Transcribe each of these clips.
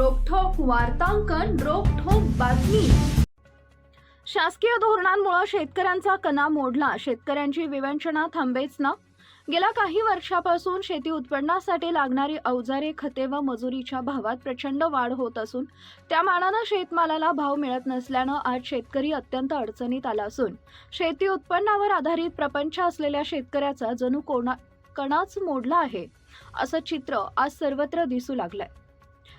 वार्तांकन रोखोक बातमी. शासकीय धोरणांमुळे शेतकऱ्यांचा कणा मोडला. शेतकऱ्यांची विवंचना थांबेच ना. गेल्या काही वर्षापासून शेती उत्पन्नासाठी लागणारी अवजारे खते व मजुरीच्या भावात प्रचंड वाढ होत असून त्या मानानं शेतमालाला भाव मिळत नसल्यानं आज शेतकरी अत्यंत अडचणीत आला असून शेती उत्पन्नावर आधारित प्रपंच असलेल्या शेतकऱ्याचा जणू कोणा कणाच मोडला आहे असं चित्र आज सर्वत्र दिसू लागलंय.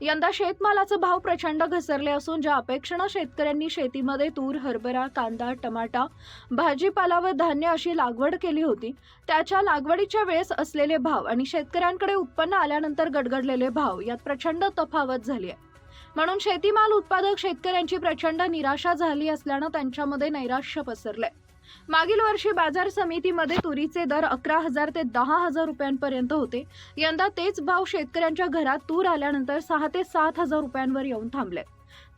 यंदा शेतमालाचे भाव प्रचंड घसरले असून ज्या अपेक्षेनं शेतकऱ्यांनी शेतीमध्ये तूर हरभरा कांदा टमाटा भाजीपाला व धान्य अशी लागवड केली होती त्याच्या लागवडीच्या वेळेस असलेले भाव आणि शेतकऱ्यांकडे उत्पन्न आल्यानंतर गडगडलेले भाव यात प्रचंड तफावत झाली आहे. म्हणून शेतीमाल उत्पादक शेतकऱ्यांची प्रचंड निराशा झाली असल्यानं त्यांच्यामध्ये नैराश्य पसरलंय. मागील वर्षी बाजार समितीमध्ये तुरीचे दर अकरा हजार ते दहा हजार रुपयांपर्यंत होते. यंदा तेच भाव शेतकऱ्यांच्या घरात तूर आल्यानंतर सहा ते सात हजार रुपयांवर येऊन थांबले.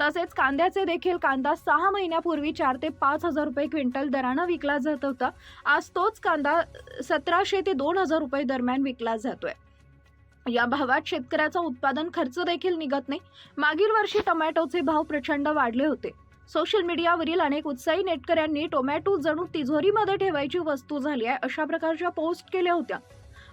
तसेच कांद्याचे देखील कांदा सहा महिन्यापूर्वी चार ते पाच हजार रुपये क्विंटल दरानं विकला जात होता. आज तोच कांदा सतराशे ते दोन हजार रुपये दरम्यान विकला जातोय. या भावात शेतकऱ्याचा उत्पादन खर्च देखील निघत नाही. मागील वर्षी टोमॅटोचे भाव प्रचंड वाढले होते. सोशल मीडियावरील अनेक उत्साही नेटकऱ्यांनी टोमॅटो जणू तिजोरीमध्ये ठेवायची वस्तू झाली आहे अशा प्रकारच्या पोस्ट केल्या होत्या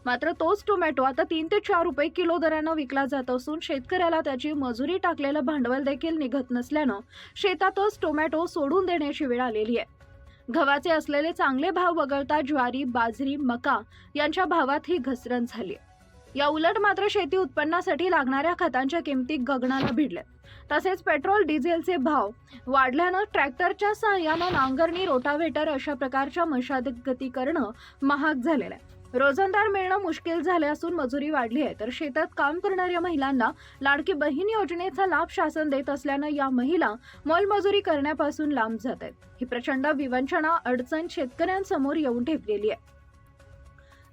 मात्र तोच टोमॅटो आता तीन ते चार रुपये किलो दरानं विकला जात असून शेतकऱ्याला त्याची मजुरी टाकलेलं भांडवल देखील निघत नसल्यानं शेतातच टोमॅटो सोडून देण्याची वेळ आलेली आहे गव्हाचे असलेले चांगले भाव वगळता ज्वारी बाजरी मका यांच्या भावात ही घसरण झाली आहे. या उलट मात्र शेती उत्पन्नासाठी लागणाऱ्या खतांच्या किमती गगनाला भिडल्या तसेच पेट्रोल डिझेलचे भाव वाढल्यानं ट्रॅक्टरच्या सहाय्यानं नांगरणी रोटावेटर अशा प्रकारच्या मशागती करणं महाग झालेलं आहे. रोजंदार मिळणं मुश्किल झाले असून मजुरी वाढली आहे. तर शेतात काम करणाऱ्या महिलांना लाडकी बहीण योजनेचा लाभ शासन देत असल्यानं या महिला मोलमजुरी करण्यापासून लांब जात आहेत. ही प्रचंड विवंचना अडचण शेतकऱ्यांसमोर येऊन ठेपलेली आहे.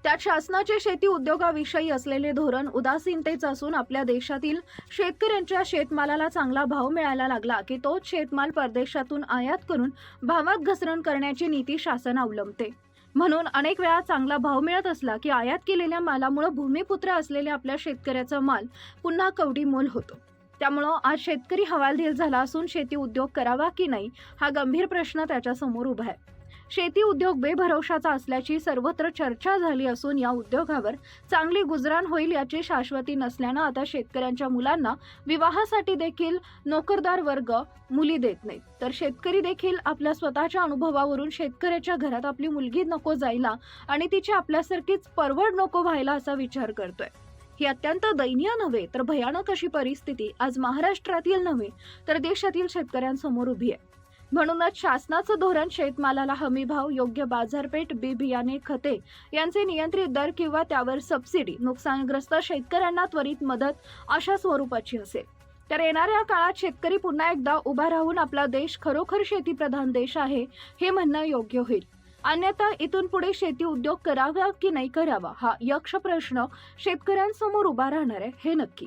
त्यात शासनाचे शेती उद्योगाविषयी असलेले धोरण उदासीनतेच असून आपल्या देशातील शेतकऱ्यांच्या शेतमालाला चांगला भाव मिळायला लागला की तोच शेतमाल परदेशातून आयात करून भावात घसरण करण्याची नीती शासन अवलंबते. म्हणून अनेक वेळा चांगला भाव मिळत असला की आयात केलेल्या मालामुळे भूमिपुत्र असलेल्या आपल्या शेतकऱ्याचा माल पुन्हा कवडी मोल होतो. त्यामुळं आज शेतकरी हवालदिल झाला असून शेती उद्योग करावा की नाही हा गंभीर प्रश्न त्याच्यासमोर उभा आहे. शेती उद्योग बेभरवशाचा असल्याची सर्वत्र चर्चा झाली असून या उद्योगावर चांगली गुजराण होईल याची शाश्वती नसल्यानं आता शेतकऱ्यांच्या मुलांना विवाहासाठी देखील नोकरदार वर्ग मुली देत नाहीत. तर शेतकरी देखील आपल्या स्वतःच्या अनुभवावरून शेतकऱ्याच्या घरात आपली मुलगी नको जायला आणि तिची आपल्यासारखीच परवड नको व्हायला असा विचार करतोय. ही अत्यंत दयनीय नव्हे तर भयानक अशी परिस्थिती आज महाराष्ट्रातील नव्हे तर देशातील शेतकऱ्यांसमोर उभी आहे. म्हणूनच शासनाचं धोरण शेतमालाला हमी भाव योग्य बाजारपेठ बी बियाणे खते यांचे नियंत्रित दर किंवा त्यावर सबसिडी नुकसानग्रस्त शेतकऱ्यांना त्वरित मदत अशा स्वरूपाची असेल. तर येणाऱ्या काळात शेतकरी पुन्हा एकदा उभा राहून आपला देश खरोखर शेतीप्रधान देश आहे हे म्हणणं योग्य होईल. अन्यथा इथून पुढे शेती उद्योग करावा की नाही करावा हा यक्ष प्रश्न शेतकऱ्यांसमोर उभा राहणार आहे हे नक्की.